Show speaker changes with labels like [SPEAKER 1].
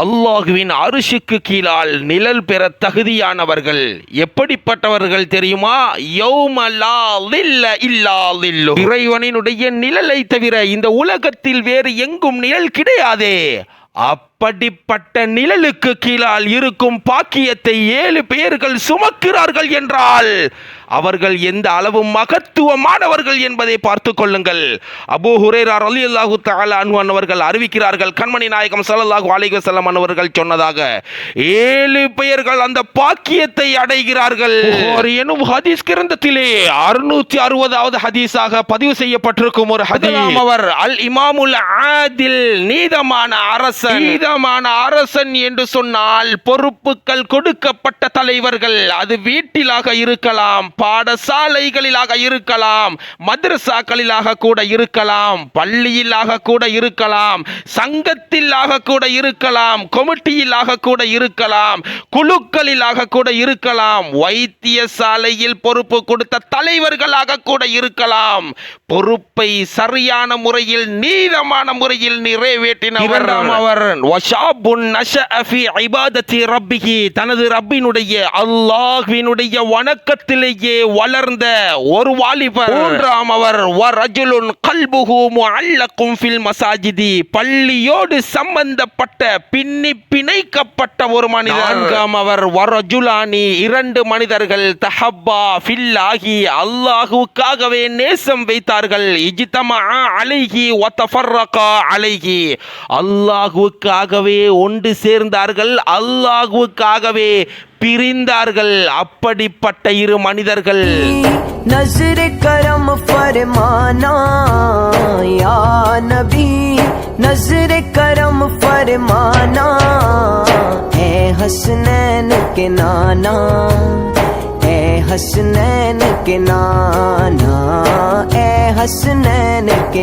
[SPEAKER 1] அல்லாஹுவின் அரிசிக்கு கீழால் நிழல் பெற தகுதியானவர்கள் எப்படிப்பட்டவர்கள் தெரியுமா? இறைவனினுடைய நிழலை தவிர இந்த உலகத்தில் வேறு எங்கும் நிழல் கிடையாதே. அப் அப்படிப்பட்ட நிழலுக்கு கீழால் இருக்கும் பாக்கியத்தை ஏழு பேர்கள் சுமக்கிறார்கள் என்றால் அவர்கள் எந்த அளவு மகத்துவமானவர்கள் என்பதை பார்த்து கொள்ளுங்கள். அபூ ஹுரேரா ரலியல்லாஹு தஆலா அன்ஹு அவர்கள் அறிவிக்கிறார்கள் கண்மணி நாயகம் ஸல்லல்லாஹு அலைஹி வஸல்லம் அவர்கள் சொன்னதாக ஏழு பெயர்கள் அந்த பாக்கியத்தை அடைகிறார்கள். எனும் ஹதீஸ் கிரந்தத்திலே அறுநூத்தி அறுபதாவது ஹதீஸாக பதிவு செய்யப்பட்டிருக்கும் ஒரு ஹதீஸ். அவர் அல் இமாமுல் ஆதில் நீதமான அரசன். உத்தமமான அரசன் என்று சொன்னால் பொறுப்புகள் கொடுக்கப்பட்ட தலைவர்கள் அது வீட்டிலாக இருக்கலாம் பாடசாலைகளிலாக இருக்கலாம் மதரசாக்களிலாக கூட இருக்கலாம் பள்ளியிலாக கூட இருக்கலாம் சங்கத்திலாக கூட இருக்கலாம் கொமிட்டியிலாக கூட இருக்கலாம் குழுக்களிலாக கூட இருக்கலாம் வைத்தியசாலையில் பொறுப்பு கொடுத்த தலைவர்களாக கூட இருக்கலாம். பொறுப்பை சரியான முறையில் நீளமான முறையில் நிறைவேற்றினவர் அவர் வஷாபுன் நஷஅ ஃபீ இபாதத்தி ரப்பிஹி தனது ரப்பினுடைய அல்லாஹ்வினுடைய வணக்கத்திலேயே வளர்ந்த ஒரு வாலிபர். மூன்றாம் அவர் வரஜுலுன் கல்புஹு முஅல்லகும் ஃபில் மசாஜிதி. பள்ளியோடு சம்பந்தப்பட்ட பின்னி பிணைக்கப்பட்ட ஒரு மனிதர். நான்காம் அவர் வரஜுலானி. இரண்டு மனிதர்கள் தஹப்பா ஃபில்லாகி அல்லாஹுக்காகவே நேசம் வைத்தார்கள். இஜ்தமா ஒத்தஃபர்ரகா அலைகி அல்லாஹுக்காக அல்லாஹுவுக்காகவே ஒன்று சேர்ந்தார்கள் அல்லாஹுவுக்காகவே பிரிந்தார்கள் அப்படிப்பட்ட இரு மனிதர்கள்.
[SPEAKER 2] நசர் கரம் ஃபர்மானா யா ஃபர்மானா ஏ ஹஸ்னன் கே நானா ஏ ஹஸ்னன் கே ஏ ஹஸ்னன் கே